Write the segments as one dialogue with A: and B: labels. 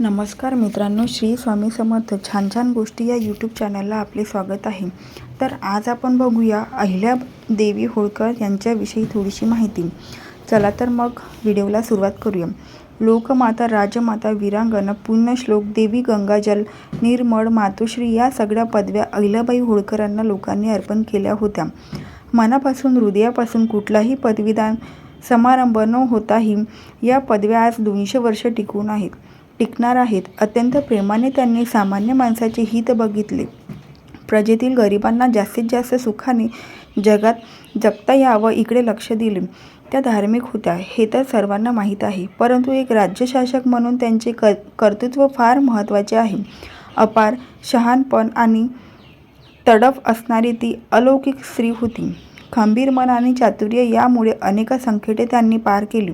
A: नमस्कार मित्रांनो श्री स्वामी समर्थ. छान छान गोष्टी या यूट्यूब चॅनलला आपले स्वागत आहे. तर आज आपण बघूया अहिल्या देवी होळकर यांच्याविषयी थोडीशी माहिती. चला तर मग व्हिडिओला सुरुवात करूया. लोकमाता राजमाता वीरांगण पुण्यश्लोक देवी गंगाजल निर्मळ मातोश्री या सगळ्या पदव्या अहिल्याबाई होळकरांना लोकांनी अर्पण केल्या होत्या. मनापासून हृदयापासून कुठलाही पदवीदान समारंभ न होताही या पदव्या आज दोनशे वर्ष टिकून आहेत. टिकणार आहेत. अत्यंत प्रेमाने त्यांनी सामान्य माणसाचे हित बघितले. प्रजेतील गरिबांना जास्तीत जास्त सुखाने जगात जगता यावं इकडे लक्ष दिले. त्या धार्मिक होत्या. हे तर सर्वांना माहीत आहे. परंतु एक राज्यशासक म्हणून त्यांचे क कर्तृत्व फार महत्त्वाचे आहे. अपार शहाणपण आणि तडफ असणारी ती अलौकिक स्त्री होती. खंबीर मन आणि चातुर्य यामुळे अनेक संकटे त्यांनी पार केली.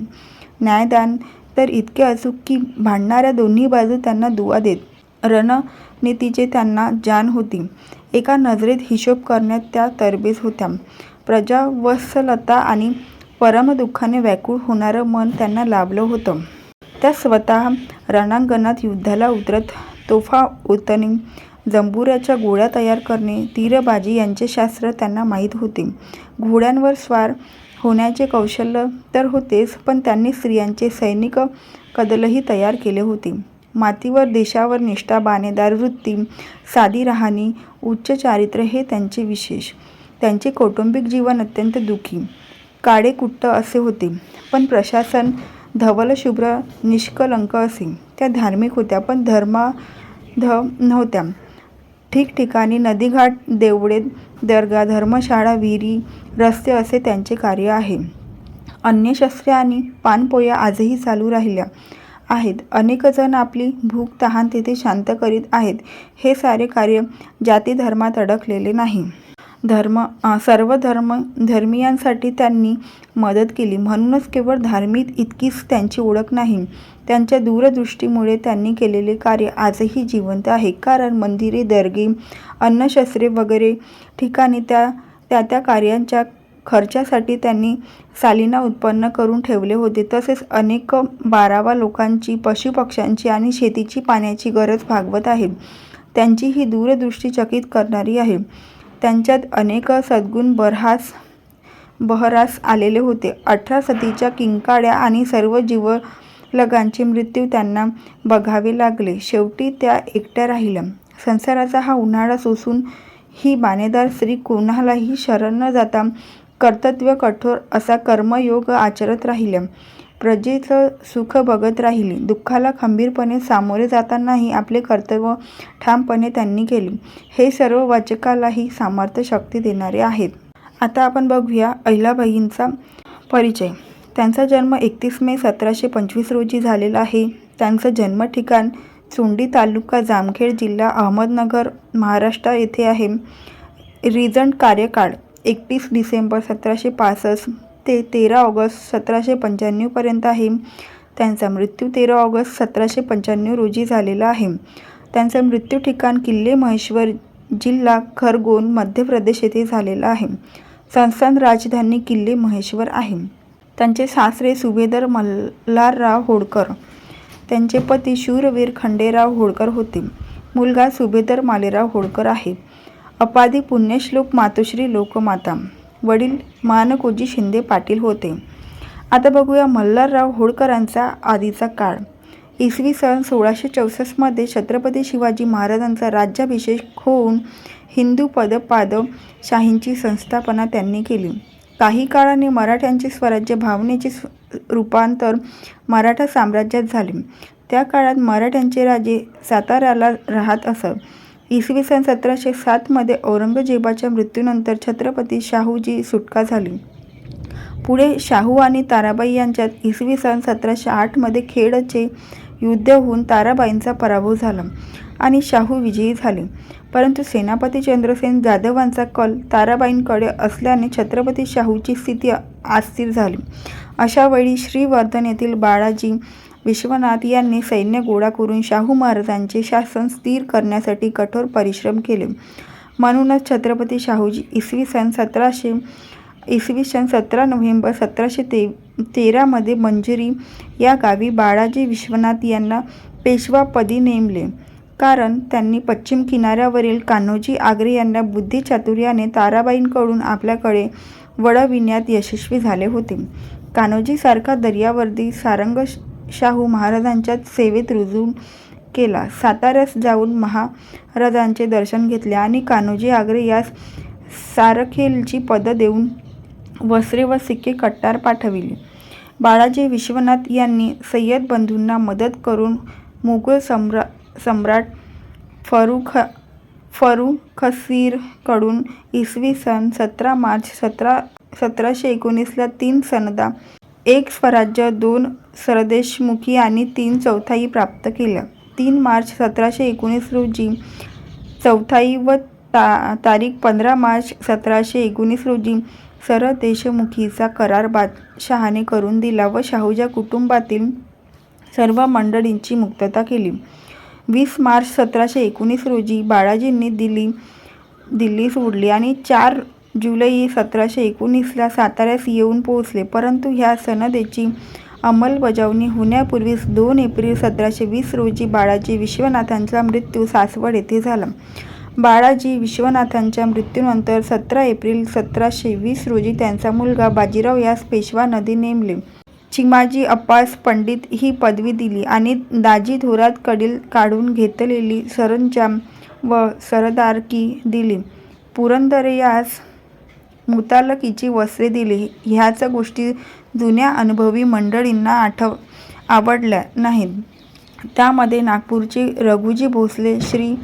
A: न्यायदान तर इतके अचूक की भांडणाऱ्या दोन्ही बाजू त्यांना दुवा देत. रणनीतीचे त्यांना जाण होती. एका नजरेत हिशोब करण्यात त्या तरबेज होत्या. प्रजावत्सलता आणि परमदुःखाने व्याकुळ होणारं मन त्यांना लाभलं होतं. त्या स्वतः रणांगणात युद्धाला उतरत तोफा ओतणे जंबुऱ्याच्या गोळ्या तयार करणे तीरबाजी यांचे शास्त्र त्यांना माहीत होते. घोड्यांवर स्वार होण्याचे कौशल्य तर होतेच पण त्यांनी स्त्रियांचे सैनिक कदलही तयार केले होते. मातीवर देशावर निष्ठा बाणेदार वृत्ती साधी राहणी उच्च चारित्र्य हे त्यांचे विशेष. त्यांचे कौटुंबिक जीवन अत्यंत दुःखी. काळेकुट्ट असे होते पण प्रशासन धवलशुभ्र निष्कलंक असे. त्या धार्मिक होत्या पण धर्माध नव्हत्या. ठिकठिकाणी नदीघाट देवळे दर्गा धर्मशाळा विहिरी रस्ते असे त्यांचे कार्य आहे. अन्य शस्त्रे आणि पानपोया आजही चालू राहिल्या आहेत. अनेक जण आपली भूक तहान तेथे शांत करीत आहेत. हे सारे कार्य जाती धर्मात अडकलेले नाही. धर्म सर्व धर्म धर्मियांसाठी त्यांनी मदत केली. म्हणूनच केवळ धार्मिक इतकीच त्यांची ओळख नाही त्यांच्या दूरदृष्टीमुळे त्यांनी केलेले कार्य आजही जिवंत आहे. कारण मंदिरे दर्गे अन्नशस्त्रे वगैरे ठिकाणी त्या त्या त्या कार्यांच्या खर्चासाठी त्यांनी सालिना उत्पन्न करून ठेवले होते. तसेच अनेक बारावा लोकांची पशुपक्ष्यांची आणि शेतीची पाण्याची गरज भागवत आहे. त्यांची ही दूरदृष्टी चकित करणारी आहे. त्यांच्यात अनेक सद्गुण बरहास बहरास आलेले होते. अठरा सतीच्या किंकाळ्या आणि सर्व जीवलगांचे मृत्यू त्यांना बघावे लागले. शेवटी त्या एकट्या राहिल्या. संसाराचा हा उन्हाळा सोसून ही बाणेदार स्त्री कोणालाही शरण न जाता कर्तव्य कठोर असा कर्मयोग आचरत राहिल्या. प्रजेचं सुख बघत राहिली. दुःखाला खंबीरपणे सामोरे जातानाही आपले कर्तव्य ठामपणे त्यांनी केले. हे सर्व वाचकालाही सामर्थ्य शक्ती देणारे आहेत. आता आपण बघूया अहिलाबाईंचा परिचय. त्यांचा जन्म एकतीस मे सतराशे पंचवीस रोजी झालेला आहे. त्यांचं जन्म ठिकाण चोंडी तालुका जामखेड जिल्हा अहमदनगर महाराष्ट्र येथे आहे. रिजंट कार्यकाळ एकतीस डिसेंबर सतराशे पासष्ट. ते तेरा ऑगस्ट सतराशे पंच्याण्णवपर्यंत आहे. त्यांचा मृत्यू तेरा ऑगस्ट सतराशे पंच्याण्णव रोजी झालेला आहे. त्यांचं मृत्यू ठिकाण किल्ले महेश्वर जिल्हा खरगोन मध्य प्रदेश येथे झालेला आहे. संस्थान राजधानी किल्ले महेश्वर आहे. त्यांचे सासरे सुभेदार मल्हारराव होळकर त्यांचे पती शूरवीर खंडेराव होळकर होते. मुलगा सुभेदार मालेराव होळकर आहे. अपादी पुण्यश्लोक मातोश्री लोकमाता. वडील मानकोजी शिंदे पाटील होते. आता बघूया मल्हारराव होळकरांचा आधीचा काळ. इसवी सन सोळाशे चौसष्टमध्ये छत्रपती शिवाजी महाराजांचा राज्याभिषेक होऊन हिंदू पदपादशाहींची संस्थापना त्यांनी केली. काही काळाने मराठ्यांचे स्वराज्य भावनेचे रूपांतर मराठा साम्राज्यात झाले. त्या काळात मराठ्यांचे राजे साताऱ्याला राहत असत. इसवी सन सतराशे सातमध्ये औरंगजेबाच्या मृत्यूनंतर छत्रपती शाहूजी सुटका झाली. पुढे शाहू आणि ताराबाई यांच्यात इसवी सन सतराशे आठमध्ये खेडचे युद्ध होऊन ताराबाईंचा पराभव झाला आणि शाहू विजयी झाले. परंतु सेनापती चंद्रसेन जाधवांचा कल ताराबाईंकडे असल्याने छत्रपती शाहूची स्थिती अस्थिर झाली. अशा वेळी श्रीवर्धन येथील बाळाजी विश्वनाथ यांनी सैन्य गोळा करून शाहू महाराजांचे शासन स्थिर करण्यासाठी कठोर परिश्रम केले. म्हणूनच छत्रपती शाहूजी इसवी सन सतराशे इसवी सन सतरा नोव्हेंबर सतराशे ते तेरामध्ये मंजुरी या गावी बाळाजी विश्वनाथ यांना पेशवापदी नेमले. कारण त्यांनी पश्चिम किनाऱ्यावरील कान्होजी आग्रे यांना बुद्धिचातुर्याने ताराबाईंकडून आपल्याकडे वळविण्यात यशस्वी झाले होते. कान्होजीसारखा दर्यावर्दी सारंग शाहू महाराजांच्या सेवेत रुजू केला. साताऱ्यास जाऊन महाराजांचे दर्शन घेतले आणि कान्होजी आग्रे यास सारखेलची पदं देऊन वस्त्रे व सिक्के कट्टार पाठविले. बाळाजी विश्वनाथ यांनी सय्यद बंधूंना मदत करून मुघल सम्रा सम्राट फरुख फरुखसीरकडून इसवी सन सतरा मार्च सतरा सतराशे एकोणीसला तीन सनदा एक स्वराज्य दोन सरदेशमुखी आणि तीन चौथाई प्राप्त केल्या तीन मार्च सतराशे एकोणीस रोजी चौथाई व ता तारीख पंधरा मार्च सतराशे एकोणीस रोजी सरदेशमुखीचा करार बादशहाने करून दिला व शाहूच्या कुटुंबातील सर्व मंडळींची मुक्तता केली. वीस मार्च सतराशे एकोणीस रोजी बाळाजींनी दिल्ली दिल्ली सोडली आणि चार जुलै सतराशे एकोणीसला साताऱ्यास येऊन पोहोचले. परंतु ह्या सनदेची अंमलबजावणी होण्यापूर्वीच दोन एप्रिल सतराशे वीस रोजी बाळाजी विश्वनाथांचा मृत्यू सासवड येथे झाला. बाळाजी विश्वनाथांच्या मृत्यूनंतर सतरा एप्रिल सतराशे वीस रोजी त्यांचा मुलगा बाजीराव यास पेशवा नदी नेमले. चिमाजी अप्पास पंडित ही पदवी दिली आणि दाजी थोरात कडील काढून घेतलेली सरंजाम व सरदारकी दिली. पुरंदरे यास मुतालकीची वस्त्रे दिली. ह्याच गोष्टी जुन्या अनुभवी मंडळींना आठव आवडल्या नाहीत. त्यामध्ये नागपूरचे रघुजी भोसले श्री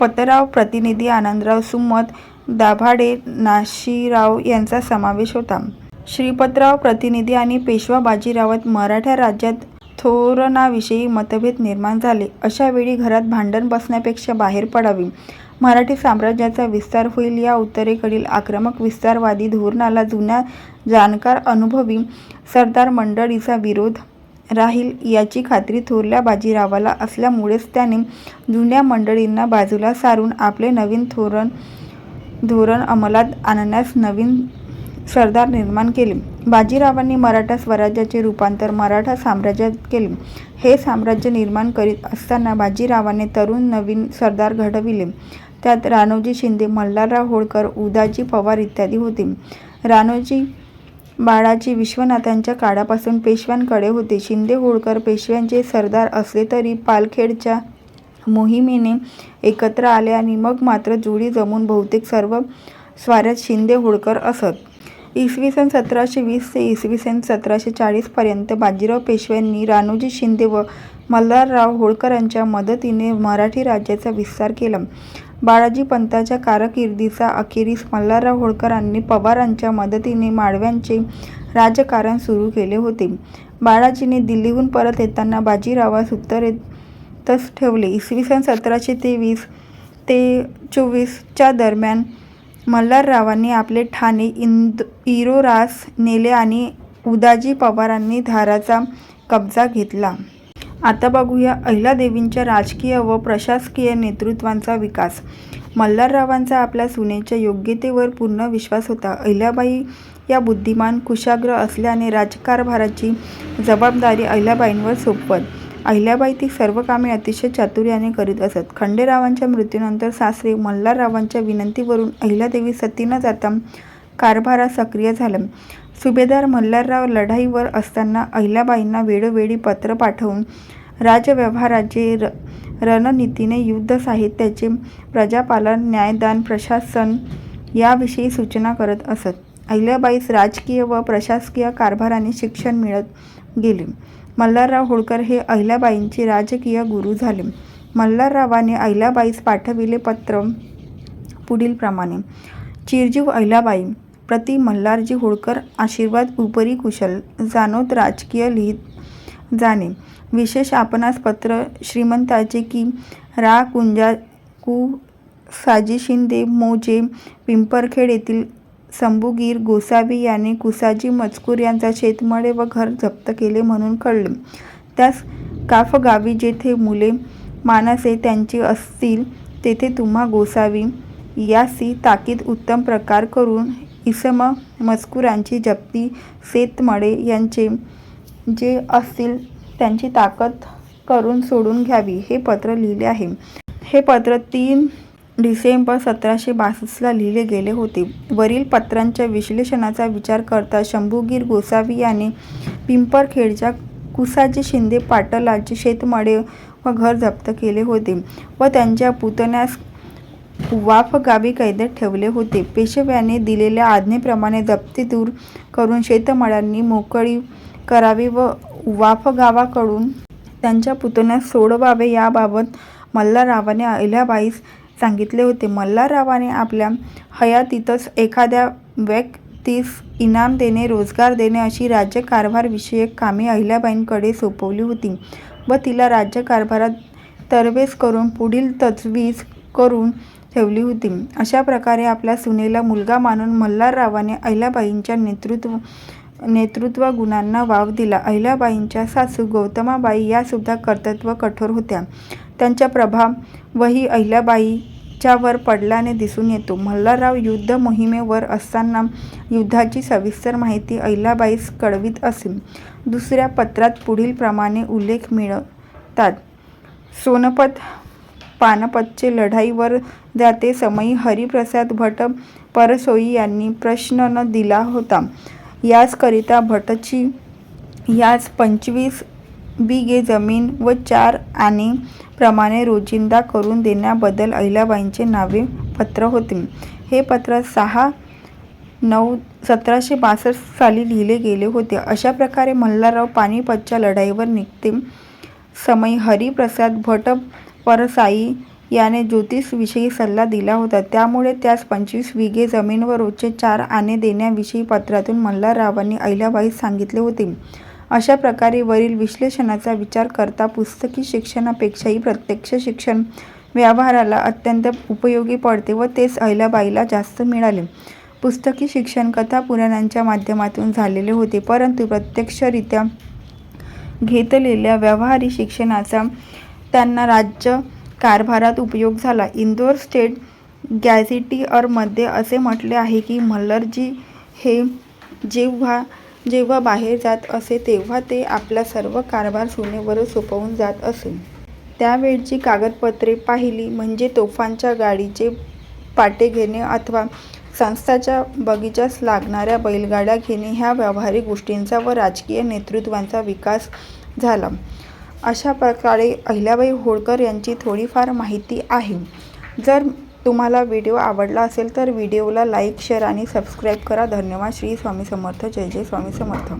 A: पतराव प्रतिनिधी आनंदराव सुमत दाभाडे नाशीराव यांचा समावेश होता. श्रीपतराव प्रतिनिधी आणि पेशवा बाजीरावात मराठा राज्यात थोरणाविषयी मतभेद निर्माण झाले. अशा वेळी घरात भांडण बसण्यापेक्षा बाहेर पडावी. मराठी साम्राज्याचा विस्तार होईल या उत्तरेकडील आक्रमक विस्तारवादी धोरणाला जुन्या जाणकार अनुभवी सरदार मंडळीचा विरोध राहील याची खात्री थोरल्या बाजीरावाला असल्यामुळेच त्याने जुन्या मंडळींना बाजूला सारून आपले नवीन धोरण धोरण अंमलात आणण्यास नवीन सरदार निर्माण केले. बाजीरावांनी मराठा स्वराज्याचे रूपांतर मराठा साम्राज्यात केले. हे साम्राज्य निर्माण करीत असताना बाजीरावाने तरुण नवीन सरदार घडविले. त्यात राणोजी शिंदे मल्हारराव होळकर उदाजी पवार इत्यादी होते. राणोजी बाळाजी विश्वनाथांच्या काळापासून पेशव्यांकडे होते. शिंदे होळकर पेशव्यांचे सरदार असले तरी पालखेडच्या मोहिमेने एकत्र आले आणि मग मात्र जुळी जमून बहुतेक सर्व स्वाऱ्यात शिंदे होळकर असत. इसवी सन सतराशे वीस ते इसवी सन सतराशे चाळीसपर्यंत बाजीराव पेशव्यांनी राणोजी शिंदे व मल्हारराव होळकरांच्या मदतीने मराठी राज्याचा विस्तार केला. बाळाजी पंतांच्या कारकिर्दीचा अखेरीस मल्हारराव होळकरांनी पवारांच्या मदतीने माळव्यांचे राजकारण सुरू केले होते. बाळाजीने दिल्लीहून परत येताना बाजीरावास उत्तरेतच ठेवले. इसवी सन सतराशे तेवीस ते चोवीसच्या दरम्यान मल्हाररावांनी आपले ठाणे इंद इरोरास नेले आणि उदाजी पवारांनी धाराचा कब्जा घेतला. आता बघूया अहिल्यादेवींच्या राजकीय व प्रशासकीय नेतृत्वांचा विकास. मल्हाररावांचा आपल्या सुनेच्या योग्यतेवर पूर्ण विश्वास होता. अहिल्याबाई या बुद्धिमान कुशाग्र असल्याने राजकारभाराची जबाबदारी अहिल्याबाईंवर सोपवत. अहिल्याबाई ती सर्व कामे अतिशय चातुर्याने करीत असत. खंडेरावांच्या मृत्यूनंतर सासरे मल्हाररावांच्या विनंतीवरून अहिल्यादेवी सती न जाता कारभारात सक्रिय झालं. सुभेदार मल्हारराव लढाईवर असताना अहिल्याबाईंना वेळोवेळी पत्र पाठवून राजव्यवहाराचे र रणनीतीने युद्ध साहित्याचे प्रजापालन न्यायदान प्रशासन याविषयी सूचना करत असत. अहिल्याबाईस राजकीय व प्रशासकीय कारभाराने शिक्षण मिळत गेले. मल्हारराव होळकर हे अहिल्याबाईंचे राजकीय गुरु झाले. मल्हाररावाने अहिल्याबाईस पाठविले पत्र पुढीलप्रमाणे. चिरजीव अहिल्याबाई प्रति मल्हारजी होळकर आशीर्वाद उपरी कुशल. जानोत राजकीय लिहित जाणे. विशेष आपणास पत्र श्रीमंताचे की रा कुंजा कु साजी शिंदे मोजे पिंपरखेड येथील संभुगीर गोसावी याने कुसाजी मजकूर यांचा शेतमळे व घर जप्त केले म्हणून कळले. त्यास काफगावी जेथे मुले मानसे त्यांची असतील तेथे तुम्हा गोसावी यासी ताकीद उत्तम प्रकार करून इसम मजकुरांची जप्ती शेतमळे यांचे जे असतील त्यांची ताकद करून सोडून घ्यावी हे पत्र लिहिले आहे. हे पत्र तीन डिसेंबर सतराशे बासष्टला लिहिले गेले होते. वरील पत्रांच्या विश्लेषणाचा विचार करता शंभूगीर गोसावी याने पिंपरखेडच्या कुसाजी शिंदे पाटलाचे शेतमळे व घर जप्त केले होते व त्यांच्या पुतण्यास वाफ गावी कैदेत ठेवले होते. पेशव्याने दिलेल्या आज्ञेप्रमाणे दप्ती दूर करून शेतमळ्यांनी मोकळी करावी व वाफ गावाकडून त्यांच्या पुतण्यास सोडवावे याबाबत मल्हाररावाने अहिल्याबाईस सांगितले होते. मल्हाररावाने आपल्या हयातीतच एखाद्या व्यक्तीस इनाम देणे रोजगार देणे अशी राज्यकारभारविषयक कामे अहिल्याबाईंकडे सोपवली होती व तिला राज्यकारभारात तरबेज करून पुढील तजवीज करून ठेवली होती. अशा प्रकारे आपल्या सुनेला मुलगा मानून मल्हाररावाने अहिल्याबाईंच्या नेतृत्व नेतृत्व गुणांना वाव दिला. अहिल्याबाईंच्या सासू गौतमाबाई यासुद्धा कर्तृत्व कठोर होत्या. त्यांचा प्रभावही अहिल्याबाईच्यावर पडल्याने दिसून येतो. मल्हारराव युद्ध मोहिमेवर असताना युद्धाची सविस्तर माहिती अहिल्याबाईस कळवीत असे. दुसऱ्या पत्रात पुढील प्रमाणे उल्लेख मिळतात. सोनपत पानपतचे लढाईवर जाते. समयी हरिप्रसाद भट परसोई यांनी प्रश्न न दिला होता. याचकरिता भटची याच पंचवीस बिघे जमीन व चार आणे प्रमाणे रोजिंदा करून देण्याबद्दल अहिल्याबाईंचे नावे पत्र होते. हे पत्र सहा नऊ सतराशे बासष्ट साली लिहिले गेले होते. अशा प्रकारे मल्हारराव पानिपतच्या लढाईवर निघते. समयी हरिप्रसाद भट परसाई याने ज्योतिषविषयी सल्ला दिला होता. त्यामुळे त्यास पंचवीस विघे जमीन व रोजचे चार आणे देण्याविषयी पत्रातून मल्हाररावांनी अहिल्याबाईस सांगितले होते. अशा प्रकारे वरील विश्लेषणाचा विचार करता पुस्तकी शिक्षणापेक्षाही प्रत्यक्ष शिक्षण व्यवहाराला अत्यंत उपयोगी पडते व तेच अहिल्याबाईला जास्त मिळाले. पुस्तकी शिक्षण कथा पुराणांच्या माध्यमातून झालेले होते परंतु प्रत्यक्षरित्या घेतलेल्या व्यावहारिक शिक्षणाचा त्यांना राज्य कारभारात उपयोग झाला. इंदोर स्टेट गॅझेटिअरमध्ये असे म्हटले आहे की मल्लरजी हे जेव्हा जेव्हा बाहेर जात असे तेव्हा ते आपला सर्व कारभार सुनेवर सोपवून जात असे. त्यावेळची कागदपत्रे पाहिली म्हणजे तोफांच्या गाडीचे पाटे घेणे अथवा संस्थाच्या बगीचास लागणाऱ्या बैलगाड्या घेणे ह्या व्यावहारिक गोष्टींचा व राजकीय नेतृत्वांचा विकास झाला. अशा प्रकारे अहिल्याबाई होळकर यांची थोडीफार माहिती आहे. जर तुम्हाला व्हिडिओ आवडला असेल तर व्हिडिओला लाईक शेअर आणि सबस्क्राईब करा. धन्यवाद. श्री स्वामी समर्थ. जय जय स्वामी समर्थ.